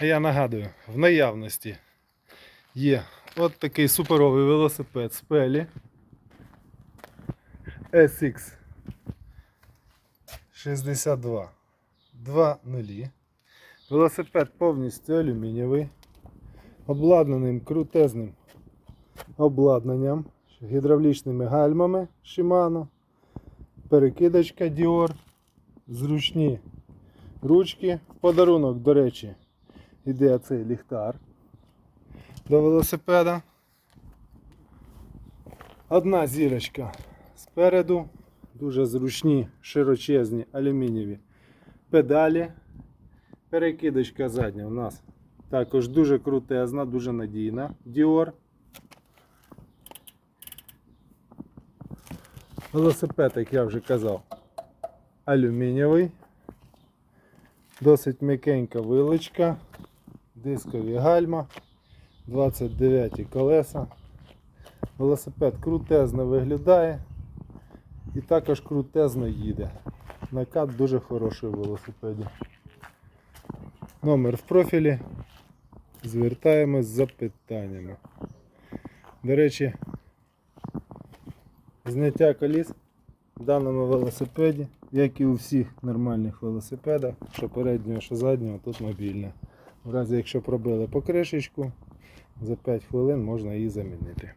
А я нагадую, в наявності є от такий суперовий велосипед Спелі SX 62 2.0. Велосипед повністю алюмінієвий, обладнаним крутезним обладнанням, гідравлічними гальмами Shimano, перекидочка Dior, зручні ручки. Подарунок, до речі, іде цей ліхтар до велосипеда. Одна зірочка спереду, дуже зручні, широчезні алюмінієві педалі. Перекидочка задня у нас також дуже крутезна, дуже надійна. Dior. Велосипед, як я вже казав, алюмінієвий. Досить м'якенька вилочка, дискові гальма, 29 колеса. Велосипед крутезно виглядає і також крутезно їде. Накат дуже хороший в велосипеді. Номер в профілі. Звертаємось з запитаннями. До речі, зняття коліс в даному велосипеді, як і у всіх нормальних велосипедах, що переднього, що заднього, тут мобільне. В разі якщо пробили покришечку, за 5 хвилин можна її замінити.